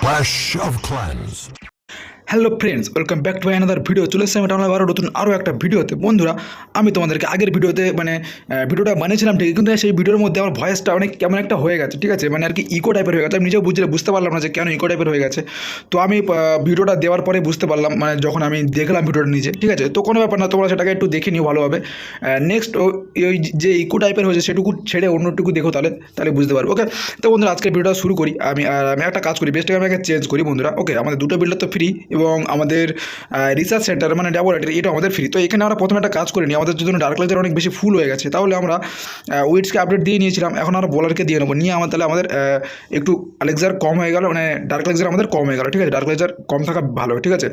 Fresh of Cleanse. Hello friends, welcome back to another video চলে এসেছি আমি town আরও নতুন আরও একটা ভিডিওতে। বন্ধুরা, আমি তোমাদেরকে আগের ভিডিওতে মানে ভিডিওটা বানিয়েছিলাম ঠিক কিন্তু সেই ভিডিওর মধ্যে আমার ভয়েসটা অনেক কেমন একটা হয়ে গেছে, ঠিক আছে? মানে আর কি ইকো টাইপের হয়ে গেছে। আমি নিজেও বুঝলে, বুঝতে পারলাম না যে কেন ইকো টাইপের হয়ে গেছে। তো আমি ভিডিওটা দেওয়ার পরে বুঝতে পারলাম মানে যখন আমি দেখলাম ভিডিওটা নিজে, ঠিক আছে? তো কোনো ব্যাপার না, তোমরা সেটাকে একটু দেখে নিও ভালোভাবে নেক্সট ওই যে ইকো টাইপের হয়েছে, সেটুকু ছেড়ে অন্যটুকু দেখো তাহলে তাহলে বুঝতে পারব ওকে তো বন্ধুরা আজকে ভিডিওটা শুরু করি। আমি আর আমি একটা কাজ করি বেস্টকে আমি চেঞ্জ করি, বন্ধুরা ওকে আমাদের দুটো বিল্ডার তো ফ্রি এবং আমাদের রিসার্চ সেন্টার মানে ল্যাবরেটরি এটা আমাদের ফ্রি তো এখানে আমরা প্রথমে একটা কাজ করে নিই। আমাদের জন্য ডার্ক লেজার অনেক বেশি ফুল হয়ে গেছে। তাহলে আমরা উইটসকে আপডেট দিয়ে নিয়েছিলাম। এখন আমরা বোলারকে দিয়ে নেব। নিয়ে আমার তাহলে আমাদের একটু লেজার কম হয়ে গেল মানে ডার্ক লেজার আমাদের কম হয়ে গেল। ঠিক আছে? ডার্ক লেজার কম থাকা ভালো, ঠিক আছে?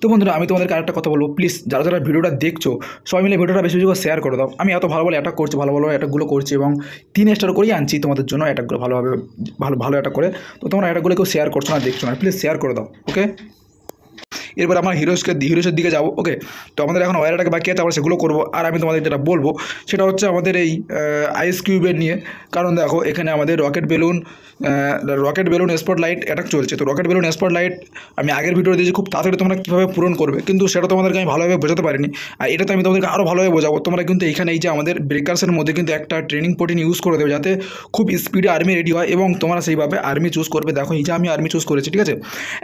তো বন্ধুরা, আমি তোমাদেরকে আরেকটা কথা বলব। প্লিজ যারা যারা ভিডিওটা দেখছ, সবাই মিলে ভিডিওটা বেশি বেশি করে শেয়ার করে দাও। আমি এত ভালো ভালো অ্যাটাক করছি, ভালো ভালো অ্যাটাকগুলো করছি এবং তিন স্টার করেই আনছি তোমাদের জন্য অ্যাটাকগুলো ভালোভাবে, ভালো ভালো অ্যাটাক করে। তো তোমরা অ্যাটাকগুলো কেউ শেয়ার করছ না, দেখছ না। প্লিজ শেয়ার করে দাও ওকে এরপর আমরা হিরোসকে হিরোসের দিকে যাব ওকে তো আমাদের এখন ওয়ারটাকে বাকি আছে আমরা সেগুলো করব, আর আমি তোমাদের যেটা বলব, সেটা হচ্ছে আমাদের এই আইস কিউবের নিয়ে। কারণ দেখো, এখানে আমাদের rocket balloon rocket balloon spot light attack চলছে। তো রকেট বেলুন স্পট লাইট আমি আগের ভিডিও দিয়েছি, খুব তাড়াতাড়ি তোমরা কীভাবে পূরণ করবে, কিন্তু সেটা তোমাদেরকে আমি ভালোভাবে বোঝাতে পারিনি। আর এটা তো আমি তোমাদেরকে আরও ভালোভাবে বোঝাবো। তোমরা কিন্তু এখানে এই যে আমাদের ব্রেকার্সের মধ্যে কিন্তু একটা ট্রেনিং প্রোটিন ইউজ করে দেবে, যাতে খুব স্পিডে আর্মি রেডি হয়, এবং তোমরা সেইভাবে আর্মি চুজ করবে। দেখো, এই যে আমি আর্মি চুজ করেছি, ঠিক আছে?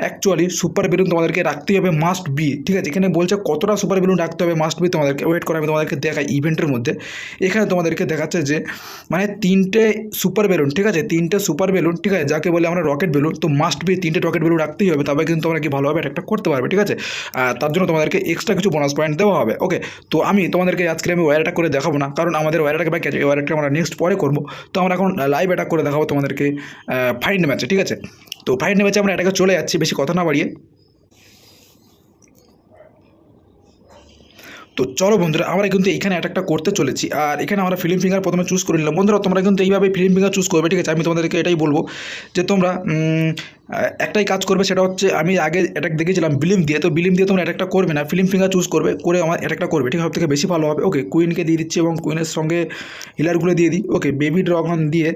অ্যাকচুয়ালি সুপার বেলুন তোমাদেরকে রাখতেই হবে মাস্ট বি ঠিক আছে? এখানে বলছে কতটা সুপার বেলুন রাখতে হবে মাস্ট বি তোমাদেরকে ওয়েট করে, আমি তোমাদেরকে দেখাই ইভেন্টের মধ্যে। এখানে তোমাদেরকে দেখাচ্ছে যে মানে তিনটে সুপার বেলুন ঠিক আছে? তিনটে সুপার বেলুন ঠিক আছে? যাকে বলে আমরা রকেট বেলুন তো মাস্ট বি তিনটে রকেট বেলুন রাখতেই হবে, তবে কিন্তু তোমরা কি ভালোভাবে একটা করতে পারবে, ঠিক আছে? তার জন্য তোমাদেরকে এক্সট্রা কিছু বোনাস পয়েন্ট দেওয়া হবে ওকে তো আমি তোমাদেরকে আজকে আমি ওয়ার করে দেখাবো না, কারণ আমাদের ওয়ার বাকি আছে ওয়ার অ্যাটাক আমরা নেক্সট পরে করব। তো আমরা এখন লাইভ অ্যাটাক করে দেখাবো তোমাদেরকে ফাইন্ড ম্যাচে ঠিক আছে? তো ফাইন্ড ম্যাচে আমরা অ্যাটাকে চলে যাচ্ছি, বেশি কথা না বাড়িয়ে। তো চলো বন্ধুরা, আমরা কিন্তু এখানে অ্যাটাকটা করতে চলেছি। আর এখানে আমরা ফিল্ম ফিঙ্গার প্রথমে চুজ করে নিলাম। বন্ধুরা, তোমরা কিন্তু এইভাবে ফিল্ম ফিঙ্গার চুজ করবে, ঠিক আছে? আমি তোমাদেরকে এটাই বলব যে তোমরা একটাই কাজ করবে, সেটা হচ্ছে আমি আগে অ্যাটাক দেখেছিলাম বিলিম দিয়ে। তো বিলিম দিয়ে তোমরা অ্যাটাকটা করবে না ফিল্ম ফিঙ্গার চুজ করবে, করে আমার অ্যাটাকটা করবে, ঠিক সব থেকে বেশি ভালো হবে। ওকে কুইনকে দিয়ে দিচ্ছি এবং কুইনের সঙ্গে হিলারগুলো দিয়ে দিই। ওকে বেবি ড্রাগন দিয়ে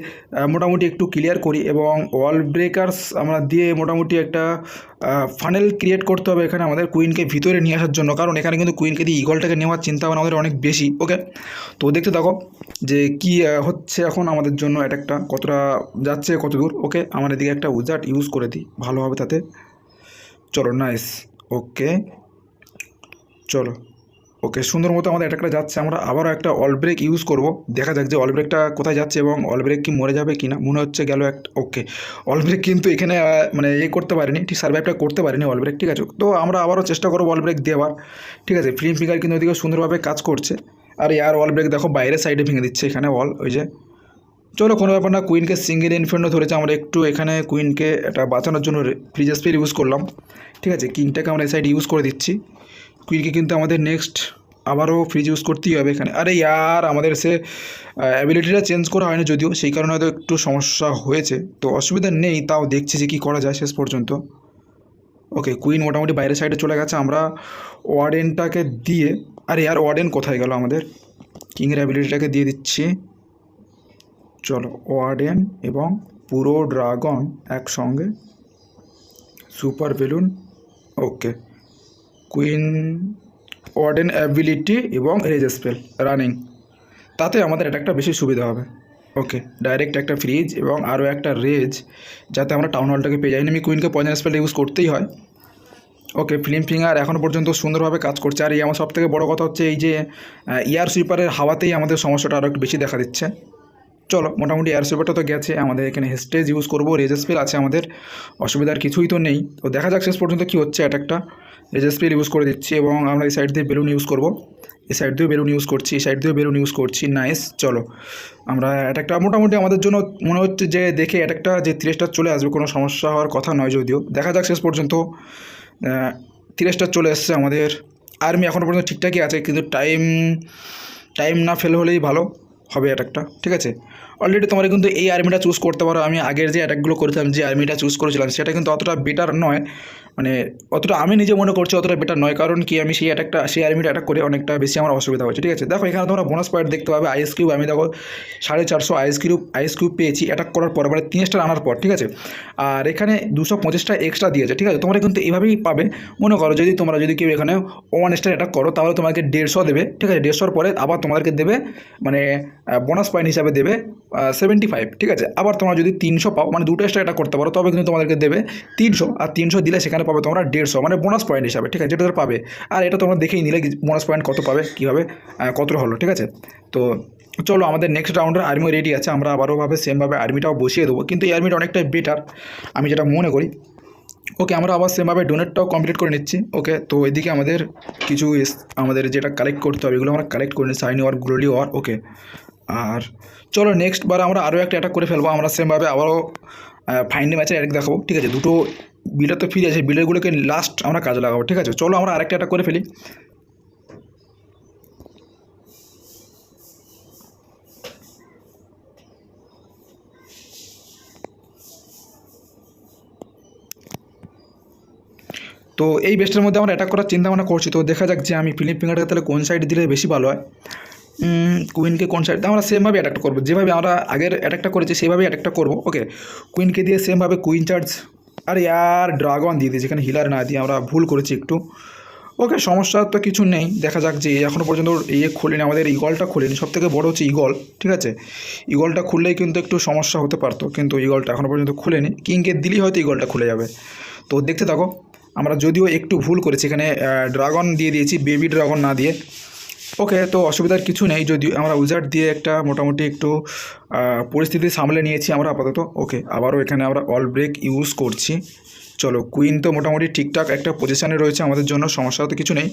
মোটামুটি একটু ক্লিয়ার করি এবং ওয়াল ব্রেকার্স আমরা দিয়ে মোটামুটি একটা ফানেল ক্রিয়েট করতে হবে এখানে আমাদের কুইনকে ভিতরে নিয়ে আসার জন্য। কারণ এখানে কিন্তু কুইনকে দিয়ে ইগলটাকে নেওয়ার চিন্তা ভাবনা আমাদের অনেক বেশি ওকে তো দেখতে থাকো যে কি হচ্ছে এখন আমাদের জন্য অ্যাটাকটা কতটা যাচ্ছে, কত দূর ওকে আমার এদিকে একটা উজাট ইউজ করে দিই ভালোভাবে তাতে। চলো নাইস ওকে চলো। ওকে সুন্দর মতো আমাদের অ্যাটাকটা যাচ্ছে। আমরা আবারও একটা অল ব্রেক ইউজ করব। দেখা যাক যে অল ব্রেকটা কোথায় যাচ্ছে এবং অল ব্রেক কি মরে যাবে কি না মনে হচ্ছে গেল একটা ওকে অল ব্রেক কিন্তু এখানে মানে এ করতে পারিনি, ঠিক সার্ভাইভটা করতে পারিনি অল ব্রেক ঠিক আছে? তো আমরা আবারও চেষ্টা করব অল ব্রেক দেওয়ার ঠিক আছে? ফিল্ম ফিগার কিন্তু ওদিকে সুন্দরভাবে কাজ করছে। আর ইয়ার অল ব্রেক দেখো বাইরের সাইডে ভেঙে দিচ্ছে এখানে অল ওই যে। চলো, কোনো ব্যাপার না কুইনকে সিঙ্গেল ইনফেন্ডও ধরেছে। আমরা একটু এখানে কুইনকে এটা বাঁচানোর জন্য ফ্রিজ স্পের ইউজ করলাম। ঠিক আছে? কিংটাকে আমরা এই সাইড ইউজ করে দিচ্ছি। কুইনকে কিন্তু আমাদের নেক্সট আবারও ফ্রিজ ইউজ করতেই হবে এখানে। আরে ইয়ার, আমাদের সে অ্যাবিলিটিটা চেঞ্জ করা হয়নি যদিও, সেই কারণে হয়তো একটু সমস্যা হয়েছে। তো অসুবিধা নেই, তাও দেখছি যে কী করা যায় শেষ পর্যন্ত। ওকে কুইন মোটামুটি বাইরের সাইডে চলে গেছে, আমরা ওয়ার্ডেনটাকে দিয়ে, আরে ইয়ার ওয়ার্ডেন কোথায় গেল আমাদের? কিংয়ের অ্যাবিলিটিটাকে দিয়ে দিচ্ছি। চলো ওয়ার্ডেন এবং পুরো ড্রাগন একসঙ্গে super balloon okay queen warden ability এবং রেজ স্পেল, রানিং। তাতে আমাদের এটা একটা বেশি সুবিধা হবে। ওকে, ডাইরেক্ট একটা ফ্রিজ এবং আরও একটা রেজ, যাতে আমরা টাউন হলটাকে পেয়ে যাই। আমি কুইনকে পয়জন স্পেল ইউজ করতেই হয়। ওকে, ফিল্ম ফিঙ্গার এখনও পর্যন্ত সুন্দরভাবে কাজ করছে। আর এই আমার সবথেকে বড় কথা হচ্ছে এই যে এয়ার সুইপারের হাওয়াতেই আমাদের সমস্যাটা আরও একটু বেশি দেখা দিচ্ছে। চলো, মোটামুটি এয়ার সুইপারটা তো গেছে, আমাদের এখানে হেস্টেজ ইউজ করব রেজ স্পেল আছে আমাদের, অসুবিধার কিছুই তো নেই। তো দেখা যাক শেষ পর্যন্ত কী হচ্ছে অ্যাটাকটা রেজ স্পেল ইউজ করে দিচ্ছি এবং আমরা এই সাইড দিয়ে বেলুন ইউজ করব। এই সাইড দিয়েও বেলুন ইউজ করছি, এই সাইড দিয়েও বেলুন ইউজ করছি নাইস চলো। আমরা অ্যাটাকটা মোটামুটি আমাদের জন্য মনে হচ্ছে যে দেখে অ্যাটাকটা যে তিরিশটা চলে আসবে, কোনো সমস্যা হওয়ার কথা নয় যদিও। দেখা যাক শেষ পর্যন্ত তিরিশটা চলে এসছে আমাদের। আর্মি এখনও পর্যন্ত ঠিকঠাকই আছে, কিন্তু টাইম টাইম না ফেল হলেই ভালো। হবে অ্যাটাকটা ঠিক আছে? অলরেডি তোমরা কিন্তু এই আর্মিটা চুজ করতে পারো। আমি আগের যে অ্যাটাকগুলো করেছিলাম, যে আর্মিটা চুজ করেছিলাম, সেটা কিন্তু অতটা বেটার নয়। মানে অতটা আমি নিজে মনে করছি অতটা বেটার নয়। কারণ কি? আমি সেই অ্যাটাকটা সেই আর্মিটা অ্যাটাক করে অনেকটা বেশি আমার অসুবিধা হয়েছে ঠিক আছে? দেখো, এখানে তোমরা বোনাস পয়েন্ট দেখতে পাবে। আইএস কিউব আমি দেখো সাড়ে চারশো আইএস কিউব আইএস কিউব পেয়েছি। অ্যাটাক করার পর মানে তিন আনার পর, ঠিক আছে? আর এখানে দুশো পঁচিশটা এক্সট্রা দিয়েছে, ঠিক আছে? তোমরা কিন্তু এইভাবেই পাবে। মনে করো যদি তোমরা, যদি কেউ এখানে ওয়ান স্টার অ্যাটাক করো, তাহলে তোমাকে দেড়শো দেবে, ঠিক আছে? দেড়শোর পরে আবার তোমাদেরকে দেবে মানে বোনাস পয়েন্ট হিসাবে দেবে সেভেন্টি ফাইভ ঠিক আছে? আবার তোমরা যদি তিনশো পাও মানে দুটো স্টার অ্যাটাক করতে পারো, তবে কিন্তু তোমাদেরকে দেবে তিনশো। আর তিনশো দিলে সেখানে পাবে তোমরা দেড়শো মানে বোনাস পয়েন্ট হিসাবে, ঠিক আছে? যেটা পাবে। আর এটা তোমরা দেখেই নিলে বোনাস পয়েন্ট কত পাবে, কীভাবে কতটা হলো, ঠিক আছে? তো চলো আমাদের নেক্সট রাউন্ডের আর্মি রেডি আছে, আমরা আবারওভাবে সেমভাবে আর্মিটাও বসিয়ে দেবো। কিন্তু এই আর্মিটা অনেকটাই বেটার আমি যেটা মনে করি। ওকে আমরা আবার সেমভাবে ডোনেটটাও কমপ্লিট করে নিচ্ছি ওকে তো এদিকে আমাদের কিছু আমাদের যেটা কালেক্ট করতে হবে, এগুলো আমরা কালেক্ট করে নিই shiny ore glowy ore okay আর চলো নেক্সট বার আমরা আরও একটা অ্যাটাক করে ফেলব, আমরা সেমভাবে আবারও ফাইনাল ম্যাচের অ্যাটাক দেখাবো, ঠিক আছে? দুটো বিল্ডার তো ফিরে আছে বিল্ডারগুলোকে লাস্ট আমরা কাজে লাগাবো, ঠিক আছে? চলো আমরা আরেকটা একটা করে ফেলি। তো এই বেস্টের মধ্যে আমরা অ্যাটাক করার চিন্তা ভাবনা করছি। তো দেখা যাক যে আমি ফিলিপ ফিঙ্গারকে তাহলে কোন সাইড দিলে বেশি ভালো হয়। কুইনকে কোন সাইড আমরা সেমভাবে অ্যাটাকটা করব। যেভাবে আমরা আগের অ্যাটাকটা করেছি সেভাবেই অ্যাটাকটা করব। ওকে কুইনকে দিয়ে সেমভাবে কুইন চার্জ আর ড্রাগন দিয়ে দিয়েছি, এখানে হিলার না দিয়ে আমরা ভুল করেছি একটু। ওকে, সমস্যা তো কিছু নেই, দেখা যাক যে এখনও পর্যন্ত ইয়ে খুলিনি, আমাদের ইগলটা খুলিনি সব থেকে বড়ো হচ্ছে ইগল ঠিক আছে? ইগলটা খুললেই কিন্তু একটু সমস্যা হতে পারতো, কিন্তু ইগলটা এখনও পর্যন্ত খুলেনি। কিংকে দিলেই হয়তো ইগলটা খুলে যাবে। তো দেখতে থাকো, আমরা যদিও একটু ভুল করেছি, এখানে ড্রাগন দিয়ে দিয়েছি বেবি ড্রাগন না দিয়ে। ওকে তো অসুবিধার কিছু নেই, যদি আমরা উইজার্ড দিয়ে একটা মোটামুটি একটু পরিস্থিতি সামলে নিয়েছি আমরা আপাতত ওকে আবারও এখানে আমরা অল ব্রেক ইউজ করছি। চলো কুইন তো মোটামুটি ঠিকঠাক একটা পজিশানে রয়েছে আমাদের জন্য, সমস্যা তো কিছু নেই।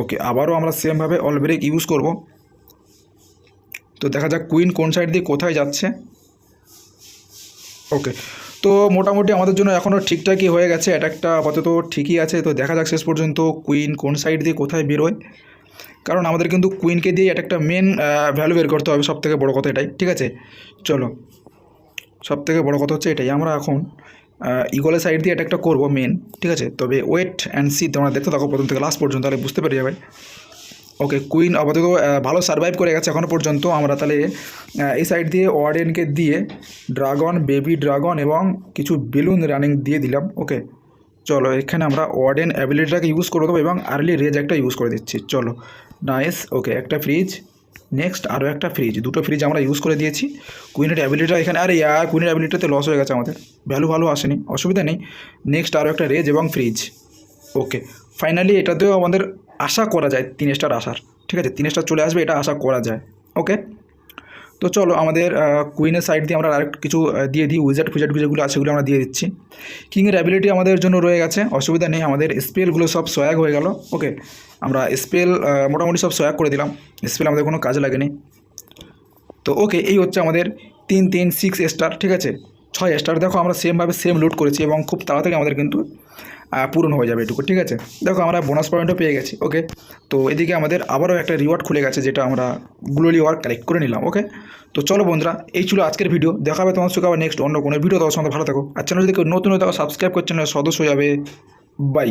ওকে আবারও আমরা সেমভাবে অল ব্রেক ইউজ করব। তো দেখা যাক কুইন কোন সাইড দিয়ে কোথায় যাচ্ছে। ওকে তো মোটামুটি আমাদের জন্য এখনও ঠিকঠাকই হয়ে গেছে অ্যাটাকটা আপাতত ঠিকই আছে, তো দেখা যাক শেষ পর্যন্ত কুইন কোন সাইড দিয়ে কোথায় বেরোয়। কারণ আমাদের কিন্তু কুইনকে দিয়ে এটা একটা মেন ভ্যালু বের করতে হবে সব থেকে বড়ো কথা এটাই, ঠিক আছে? চলো সব থেকে বড়ো কথা হচ্ছে এটাই, আমরা এখন ইগলের সাইড দিয়ে এটা একটা করব মেন ঠিক আছে? তবে ওয়েট অ্যান্ড সি তোমরা দেখতে থাকো প্রথম থেকে লাস্ট পর্যন্ত, তাহলে বুঝতে পেরে যাবে। ওকে কুইন আপাতত ভালো সার্ভাইভ করে গেছে এখনও পর্যন্ত, আমরা তাহলে এই সাইড দিয়ে ওয়ার্ডেনকে দিয়ে ড্রাগন বেবি ড্রাগন এবং কিছু বেলুন রানিং দিয়ে দিলাম ওকে চলো, এখানে আমরা ওয়ার্ডেন অ্যাবিলিটিটাকে ইউজ করে দেবো এবং আর্লি রেজ একটা ইউজ করে দিচ্ছি, চলো। নাইস ওকে একটা ফ্রিজ নেক্সট আরও একটা ফ্রিজ দুটো ফ্রিজ আমরা ইউজ করে দিয়েছি। কুইনের অ্যাবিলিটিটা এখানে, আরে ইয়া কুইনের অ্যাবিলিটিতে লস হয়ে গেছে আমাদের। ভ্যালু ভালো আসেনি, অসুবিধা নেই। নেক্সট আরও একটা রেজ এবং ফ্রিজ ওকে ফাইনালি এটাতেও আমাদের আশা করা যায়, তিন স্টার আসার। ঠিক আছে, তিন স্টার চলে আসবে, এটা আশা করা যায়। ওকে তো চলো আমাদের কুইনের সাইড দিয়ে আমরা আরেক কিছু দিয়ে দিই। উইজার্ড ফুজার্ট যেগুলো আছে সেগুলো আমরা দিয়ে দিচ্ছি। কিংয়ের অ্যাবিলিটি আমাদের জন্য রয়ে গেছে, অসুবিধা নেই। আমাদের স্পেলগুলো সব সয়াগ হয়ে গেল। ওকে আমরা স্পেল মোটামুটি সব সয়াগ করে দিলাম। স্পেল আমাদের কোনো কাজে লাগেনি। তো ওকে এই হচ্ছে আমাদের তিন তিন সিক্স স্টার ঠিক আছে? ছয় স্টার দেখো আমরা সেমভাবে সেম লোড করেছি এবং খুব তাড়াতাড়ি আমাদের কিন্তু পূরণ হয়ে যাবে এটুকু, ঠিক আছে? দেখো আমরা বোনাস পয়েন্টও পেয়ে গেছি ওকে তো এদিকে আমাদের আবারও একটা রিওয়ার্ড খুলে গেছে যেটা আমরা গ্লোলি ওয়ার্ক কালেক্ট করে নিলাম ওকে তো চলো বন্ধুরা, এই ছিল আজকের ভিডিও দেখা হবে তোমার সঙ্গে আবার নেক্সট অন্য কোনো ভিডিও তোমার সঙ্গে ভালো থাকো। আর চ্যানেল যদি কেউ নতুন হয়ে থাকো সাবস্ক্রাইব করছেন সদস্য হয়ে যাবে। বাই